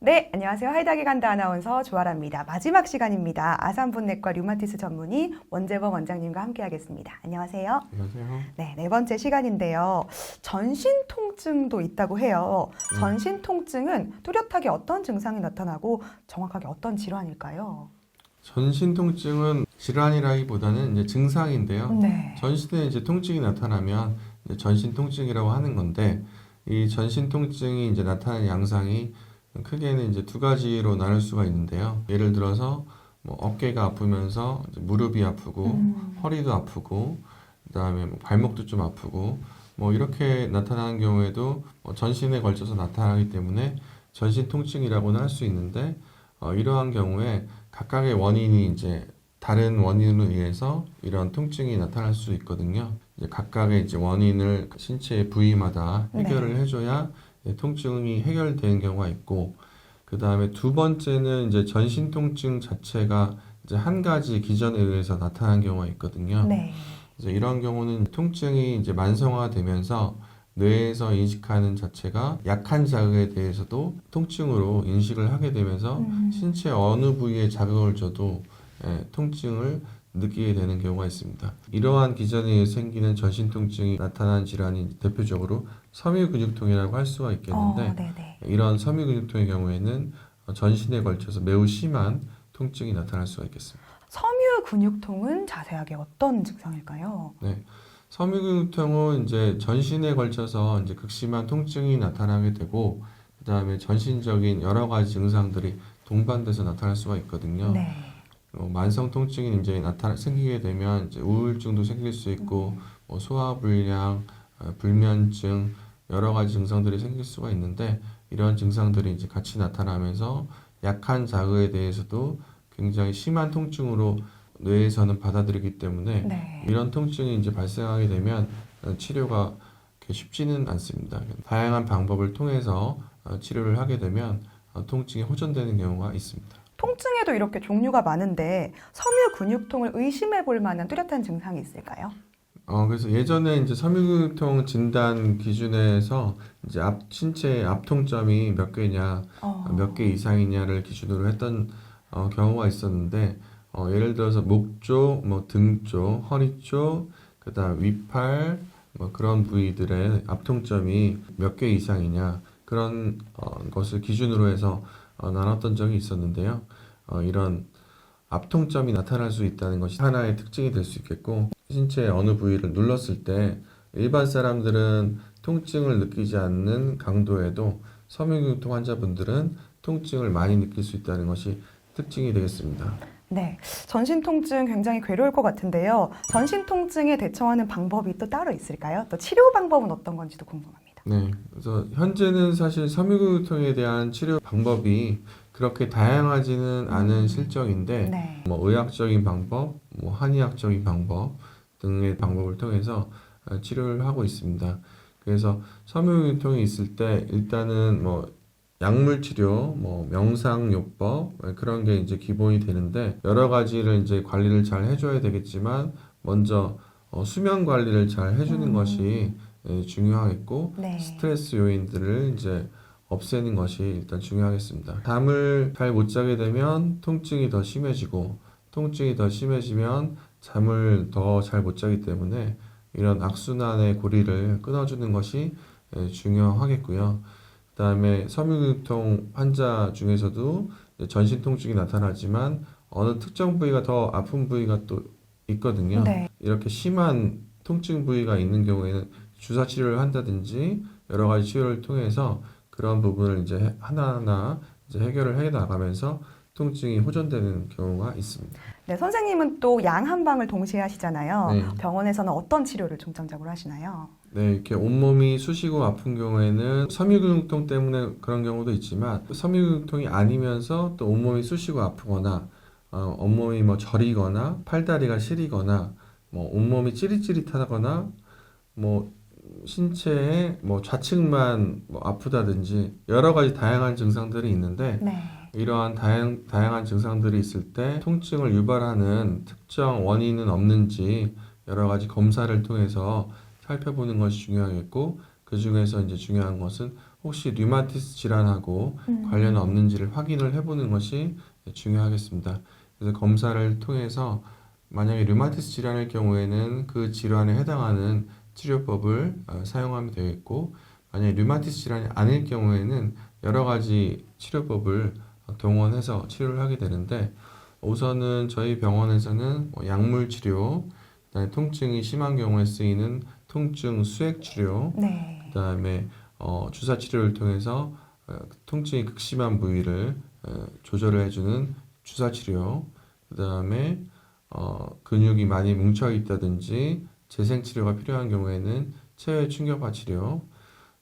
네, 안녕하세요. 하이닥이 간다 아나운서 조아라입니다. 마지막 시간입니다. 아산분내과 류마티스 전문의 원재범 원장님과 함께하겠습니다. 안녕하세요. 안녕하세요. 네, 네 번째 시간인데요. 전신 통증도 있다고 해요. 음. 전신 통증은 뚜렷하게 어떤 증상이 나타나고 정확하게 어떤 질환일까요? 전신 통증은 질환이라기보다는 이제 증상인데요. 네. 전신에 이제 통증이 나타나면 이제 전신 통증이라고 하는 건데 이 전신 통증이 이제 나타나는 양상이 크게는 이제 두 가지로 나눌 수가 있는데요. 예를 들어서 뭐 어깨가 아프면서 무릎이 아프고 음. 허리도 아프고 그다음에 뭐 발목도 좀 아프고 뭐 이렇게 나타나는 경우에도 뭐 전신에 걸쳐서 나타나기 때문에 전신 통증이라고는 할 수 있는데 어, 이러한 경우에 각각의 원인이 이제 다른 원인으로 의해서 이런 통증이 나타날 수 있거든요. 이제 각각의 이제 원인을 신체의 부위마다 해결을 해줘야 예, 통증이 해결되는 경우가 있고 그 다음에 두 번째는 이제 전신 통증 자체가 이제 한 가지 기전에 의해서 나타나는 경우가 있거든요. 네. 이제 이런 경우는 통증이 이제 만성화되면서 뇌에서 인식하는 자체가 약한 자극에 대해서도 통증으로 인식을 하게 되면서 음. 신체 어느 부위에 자극을 줘도 예, 통증을 느끼게 되는 경우가 있습니다. 이러한 기전에 의해 생기는 전신 통증이 나타난 질환이 대표적으로 섬유근육통이라고 할 수가 있겠는데 어. 이런 섬유근육통의 경우에는 전신에 걸쳐서 매우 심한 통증이 나타날 수가 있겠습니다. 섬유 근육통은 자세하게 어떤 증상일까요? 섬유근육통은 이제 전신에 걸쳐서 이제 극심한 통증이 나타나게 되고 그다음에 전신적인 여러 가지 증상들이 동반돼서 나타날 수가 있거든요. 네. 어, 만성 통증이 이제 나타 생기게 되면 이제 우울증도 생길 수 있고 뭐 소화 불량, 어, 불면증 여러 가지 증상들이 생길 수가 있는데 이런 증상들이 이제 같이 나타나면서 약한 자극에 대해서도 굉장히 심한 통증으로 뇌에서는 받아들이기 때문에 네. 이런 통증이 이제 발생하게 되면 어, 치료가 쉽지는 않습니다. 다양한 방법을 통해서 어, 치료를 하게 되면 어, 통증이 호전되는 경우가 있습니다. 통증에도 이렇게 종류가 많은데 섬유 근육통을 의심해 볼 만한 뚜렷한 증상이 있을까요? 어, 그래서 예전에 이제 섬유근육통 진단 기준에서 이제 앞 신체 압통점이 몇 개냐, 어. 몇개 이상이냐를 기준으로 했던 어, 경우가 있었는데 어, 예를 들어서 목 쪽, 뭐 등 쪽, 허리 쪽, 그 다음 위팔 뭐 그런 부위들의 압통점이 몇 개 이상이냐 그런 어, 것을 기준으로 해서 어, 나눴던 적이 있었는데요. 어, 이런 압통점이 나타날 수 있다는 것이 하나의 특징이 될 수 있겠고 신체의 어느 부위를 눌렀을 때 일반 사람들은 통증을 느끼지 않는 강도에도 섬유근육통 환자분들은 통증을 많이 느낄 수 있다는 것이 특징이 되겠습니다. 네. 전신 통증 굉장히 괴로울 것 같은데요. 전신 통증에 대처하는 방법이 또 따로 있을까요? 또 치료 방법은 어떤 건지도 궁금합니다. 네, 그래서 현재는 사실 섬유근육통에 대한 치료 방법이 그렇게 다양하지는 않은 실정인데 네. 뭐 의학적인 방법, 뭐 한의학적인 방법 등의 방법을 통해서 어, 치료를 하고 있습니다. 그래서 섬유근육통이 있을 때 일단은 뭐 약물 치료, 뭐 명상요법 어, 그런 게 이제 기본이 되는데 여러 가지를 이제 관리를 잘 해줘야 되겠지만 먼저 어, 수면 관리를 잘 해주는 음. 것이 예, 중요하겠고 네. 스트레스 요인들을 이제 없애는 것이 일단 중요하겠습니다. 잠을 잘 못 자게 되면 통증이 더 심해지고 통증이 더 심해지면 잠을 더 잘 못 자기 때문에 이런 악순환의 고리를 끊어주는 것이 예, 중요하겠고요. 그 다음에 섬유근육통 환자 중에서도 전신 통증이 나타나지만 어느 특정 부위가 더 아픈 부위가 또 있거든요. 네. 이렇게 심한 통증 부위가 있는 경우에는 주사 치료를 한다든지 여러 가지 치료를 통해서 그런 부분을 이제 해- 하나하나 이제 해결을 해 나가면서 통증이 호전되는 경우가 있습니다. 네, 선생님은 또 양 한 방을 동시에 하시잖아요. 네. 병원에서는 어떤 치료를 중점적으로 하시나요? 네, 이렇게 온몸이 쑤시고 아픈 경우에는 섬유근육통 때문에 그런 경우도 있지만 섬유근육통이 아니면서 또 온몸이 쑤시고 아프거나 어, 온몸이 뭐 저리거나 팔다리가 시리거나 뭐 온몸이 찌릿찌릿하거나 뭐 신체의 뭐 좌측만 뭐 아프다든지 여러 가지 다양한 증상들이 있는데 네. 이러한 다양, 다양한 증상들이 있을 때 통증을 유발하는 특정 원인은 없는지 여러 가지 검사를 통해서 살펴보는 것이 중요하겠고 그 중에서 이제 중요한 것은 혹시 류마티스 질환하고 음. 관련 없는지를 확인을 해보는 것이 중요하겠습니다. 그래서 검사를 통해서 만약에 류마티스 질환일 경우에는 그 질환에 해당하는 치료법을 어, 사용하면 되겠고 만약에 류마티스 질환이 아닐 경우에는 여러 가지 치료법을 어, 동원해서 치료를 하게 되는데 우선은 저희 병원에서는 뭐 약물 치료, 그다음에 통증이 심한 경우에 쓰이는 통증 수액 치료, 네. 그다음에 어, 주사 치료를 통해서 어, 통증이 극심한 부위를 어, 조절을 해주는 주사 치료, 그다음에 어, 근육이 많이 뭉쳐 있다든지 재생 치료가 필요한 경우에는 체외 충격파 치료,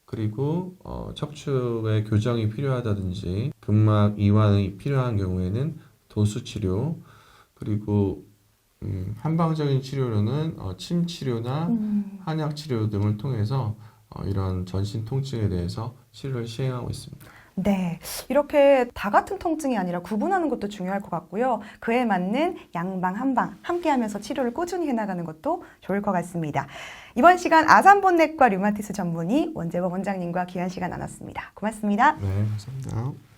그리고 어, 척추의 교정이 필요하다든지 근막 이완이 필요한 경우에는 도수 치료, 그리고 음, 한방적인 치료로는 어, 침 치료나 음. 한약 치료 등을 통해서 어, 이런 전신 통증에 대해서 치료를 시행하고 있습니다. 네. 이렇게 다 같은 통증이 아니라 구분하는 것도 중요할 것 같고요. 그에 맞는 양방, 한방 함께 하면서 치료를 꾸준히 해나가는 것도 좋을 것 같습니다. 이번 시간 아산본내과 류마티스 전문의 원재범 원장님과 귀한 시간 나눴습니다. 고맙습니다. 네, 감사합니다.